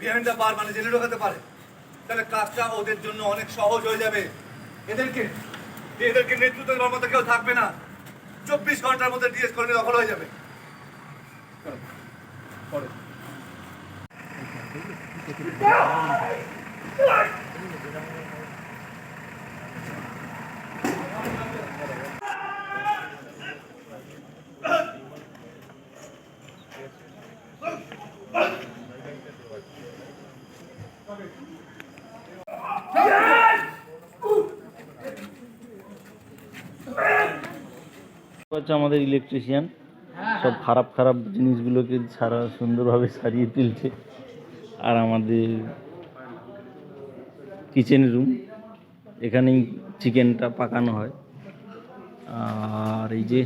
Behind the বার মানে জেলে ঢোকাতে পারে। তাহলে কাজটা ওদের জন্য অনেক সহজ হয়ে যাবে। এদেরকে এদেরকে নেতৃত্ব দেওয়ার মতো কেউ থাকবে না। চব্বিশ ঘণ্টার মধ্যে ডিএস কলোনি দখল হয়ে যাবে। পরে। হচ্ছে আমাদের ইলেকট্রিশিয়ান সব খারাপ খারাপ জিনিসগুলোকে সারা সুন্দরভাবে সারিয়ে তুলছে। আর আমাদের কিচেন রুম এখানেই চিকেনটা পাকানো হয়। আর এই যে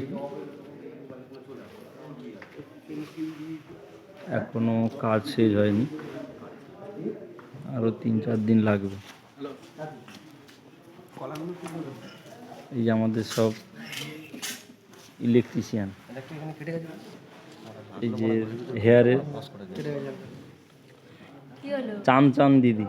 এখনও কাজ শেষ হয়নি। আরও তিন চার দিন লাগবে। এই যে আমাদের সব ইলেকট্রিশিয়ান এই যে হেয়ারের চান চান দিদি।